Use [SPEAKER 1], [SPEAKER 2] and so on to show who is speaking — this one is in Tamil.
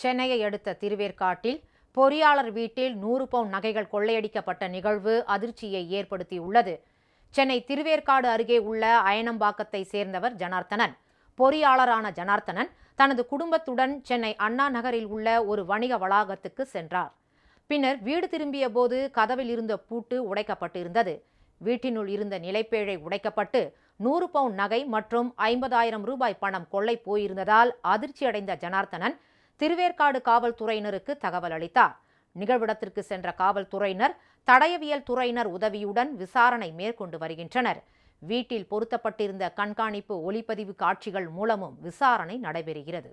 [SPEAKER 1] சென்னையை அடுத்த திருவேற்காட்டில் பொறியாளர் வீட்டில் நூறு பவுன் நகைகள் கொள்ளையடிக்கப்பட்ட நிகழ்வு அதிர்ச்சியை ஏற்படுத்தியுள்ளது. சென்னை திருவேற்காடு அருகே உள்ள அயனம்பாக்கத்தை சேர்ந்தவர் ஜனார்த்தனன். பொறியாளரான ஜனார்த்தனன் தனது குடும்பத்துடன் சென்னை அண்ணா நகரில் உள்ள ஒரு வணிக வளாகத்துக்கு சென்றார். பின்னர் வீடு திரும்பிய போது கதவில் இருந்த பூட்டு உடைக்கப்பட்டிருந்தது. வீட்டினுள் இருந்த நிலைப்பேழை உடைக்கப்பட்டு நூறு பவுன் நகை மற்றும் ஐம்பதாயிரம் ரூபாய் பணம் கொள்ளை போயிருந்ததால் அதிர்ச்சியடைந்த ஜனார்த்தனன் திருவேற்காடு காவல்துறையினருக்கு தகவல் அளித்தார். நிகழ்விடத்திற்கு சென்ற காவல்துறையினர் தடயவியல் துறையினர் உதவியுடன் விசாரணை மேற்கொண்டு வருகின்றனர். வீட்டில் பொருத்தப்பட்டிருந்த கண்காணிப்பு ஒளிப்பதிவு காட்சிகள் மூலமும் விசாரணை நடைபெறுகிறது.